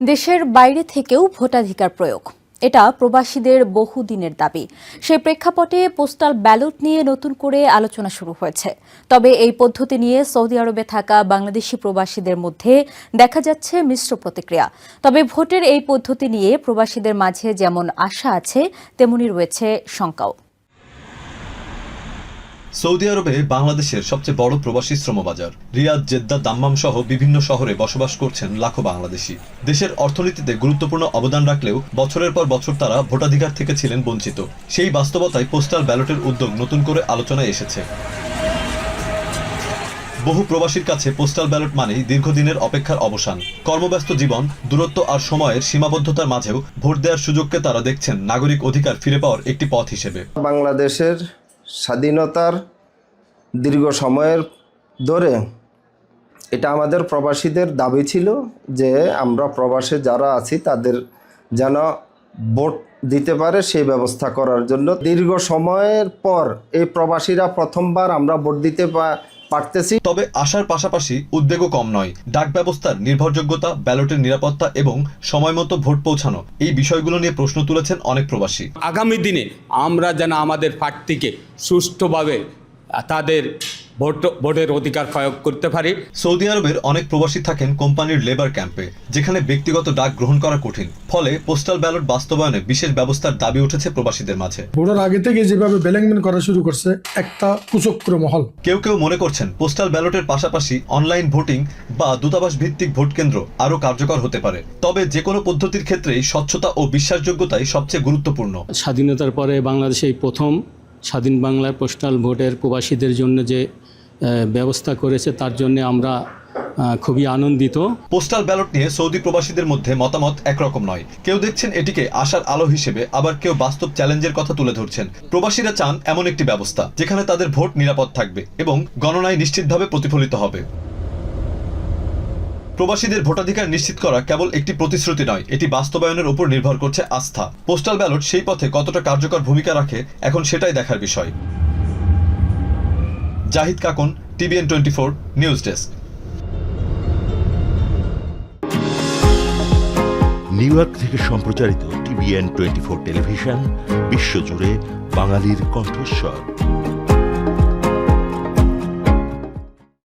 দেশের বাইরে থেকেও ভোটাধিকার প্রয়োগ। এটা প্রবাসীদের বহুদিনের দাবি। সেই প্রেক্ষাপটে পোস্টাল ব্যালট নিয়ে নতুন করে আলোচনা শুরু হয়েছে। তবে এই পদ্ধতি নিয়ে সৌদি আরবে থাকা বাংলাদেশি প্রবাসীদের মধ্যে দেখা যাচ্ছে মিশ্র প্রতিক্রিয়া। তবে ভোটের এই পদ্ধতি নিয়ে প্রবাসীদের মাঝে যেমন আশা আছে, তেমনি রয়েছে শঙ্কাও। সৌদি আরবে বাংলাদেশের সবচেয়ে বড় প্রবাসী শ্রমবাজার। রিয়াদ, জেদ্দা, দাম্মাম সহ বিভিন্ন শহরে বসবাস করছেন লাখো বাংলাদেশি। দেশের অর্থনীতিতে গুরুত্বপূর্ণ অবদান রাখলেও বছরের পর বছর তারা ভোটাধিকার থেকে ছিলেন বঞ্চিত। সেই বাস্তবতায় পোস্টাল ব্যালটের উদ্যোগ নতুন করে আলোচনায় এসেছে। বহু প্রবাসীর কাছে পোস্টাল ব্যালট মানেই দীর্ঘদিনের অপেক্ষার অবসান। কর্মব্যস্ত জীবন, দূরত্ব আর সময়ের সীমাবদ্ধতার মাঝেও ভোট দেওয়ার সুযোগকে তারা দেখছেন নাগরিক অধিকার ফিরে পাওয়ার একটি পথ হিসেবে। বাংলাদেশের স্বাধীনতার দীর্ঘ সময়ের ধরে এটা আমাদের প্রবাসীদের দাবি ছিল যে আমরা প্রবাসে যারা আছি, তাদের যেন ভোট দিতে পারে সেই ব্যবস্থা করার জন্য। দীর্ঘ সময়ের পর এই প্রবাসীরা প্রথমবার আমরা ভোট দিতে পা- পারতেছি। তবে আসার পাশাপাশি উদ্বেগও কম নয়। ডাক ব্যবস্থার নির্ভরযোগ্যতা, ব্যালটের নিরাপত্তা এবং সময়মতো ভোট পৌঁছানো এই বিষয়গুলো নিয়ে প্রশ্ন তুলেছেন অনেক প্রবাসী। আগামী দিনে আমরা যেন আমাদের প্রার্থীকে সুষ্ঠুভাবে তাদের ভোট ভোটের অধিকার প্রয়োগ করতে পারি। সৌদি আরবের অনেক প্রবাসী থাকেন কোম্পানির লেবার ক্যাম্পে যেখানে ব্যক্তিগত ডাক গ্রহণ করা কঠিন। ফলে পোস্টাল ব্যালট বাস্তবায়নে বিশেষ ব্যবস্থার দাবি উঠেছে প্রবাসীদের মাঝে। ভোটার আগে থেকে যেভাবে ব্যালেংমেন্ট করা শুরু করছে একটা কুচক্র মহল। কেউ কেউ মনে করছেন পোস্টাল ব্যালটের পাশাপাশি অনলাইন ভোটিং বা দূতাবাস ভিত্তিক ভোট কেন্দ্র আরও কার্যকর হতে পারে। তবে যে কোনো পদ্ধতির ক্ষেত্রেই স্বচ্ছতা ও বিশ্বাসযোগ্যতাই সবচেয়ে গুরুত্বপূর্ণ। স্বাধীনতার পরে বাংলাদেশে এই প্রথম স্বাধীন বাংলার পোস্টাল ভোটের প্রবাসীদের জন্য যে ব্যবস্থা করেছে, তার জন্য আমরা খুবই আনন্দিত। পোস্টাল ব্যালট নিয়ে সৌদি প্রবাসীদের মধ্যে মতামত একরকম নয়। কেউ দেখছেন এটিকে আশার আলো হিসেবে, আবার কেউ বাস্তব চ্যালেঞ্জের কথা তুলে ধরছেন। প্রবাসীরা চান এমন একটি ব্যবস্থা, যেখানে তাদের ভোট নিরাপদ থাকবে এবং গণনায় নিশ্চিতভাবে প্রতিফলিত হবে। প্রবাসীদের ভোটাধিকার নিশ্চিত করা কেবল একটি প্রতিশ্রুতি নয়, এটি বাস্তবায়নের উপর নির্ভর করছে আস্থা। পোস্টাল ব্যালট সেই পথে কতটা কার্যকর ভূমিকা রাখে, এখন সেটাই দেখার বিষয়। Jahid Kakun, TVN twenty four, news desk. New York থেকে সম্প্রচারিত টিভিএন টোয়েন্টি ফোর টেলিভিশন, বিশ্বজুড়ে বাঙালির কণ্ঠস্বর।